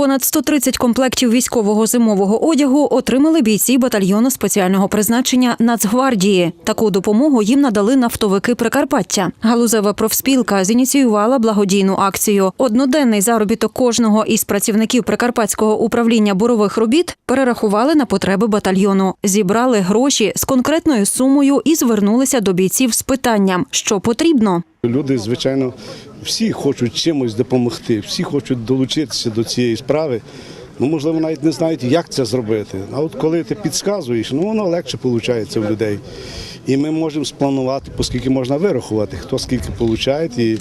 Понад 130 комплектів військового зимового одягу отримали бійці батальйону спеціального призначення Нацгвардії. Таку допомогу їм надали нафтовики Прикарпаття. Галузева профспілка зініціювала благодійну акцію. Одноденний заробіток кожного із працівників Прикарпатського управління бурових робіт перерахували на потреби батальйону, зібрали гроші з конкретною сумою і звернулися до бійців з питанням, що потрібно. Люди, звичайно, всі хочуть чимось допомогти, всі хочуть долучитися до цієї справи. Ну, можливо, навіть не знають, як це зробити. А от коли ти підказуєш, ну воно легше виходить у людей. І ми можемо спланувати, оскільки можна вирахувати, хто скільки отримує, і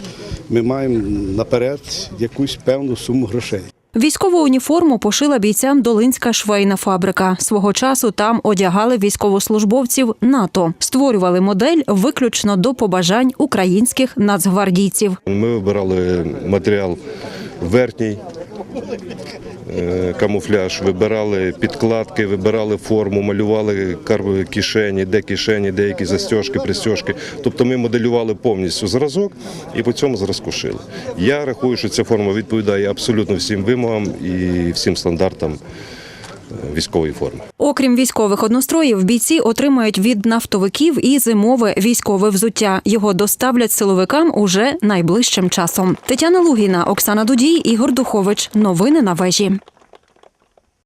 ми маємо наперед якусь певну суму грошей. Військову уніформу пошила бійцям Долинська швейна фабрика. Свого часу там одягали військовослужбовців НАТО, створювали модель виключно до побажань українських нацгвардійців. Ми вибирали матеріал верхній, камуфляж, вибирали підкладки, вибирали форму, малювали кишені, де кишені, деякі застежки, пристежки. Тобто ми моделювали повністю зразок і по цьому зразку шили. Я рахую, що ця форма відповідає абсолютно всім вимогам і всім стандартам е, військової форми. Окрім військових одностроїв, бійці отримають від нафтовиків і зимове військове взуття. Його доставлять силовикам уже найближчим часом. Тетяна Лугіна, Оксана Дудій, Ігор Духович. Новини на вежі.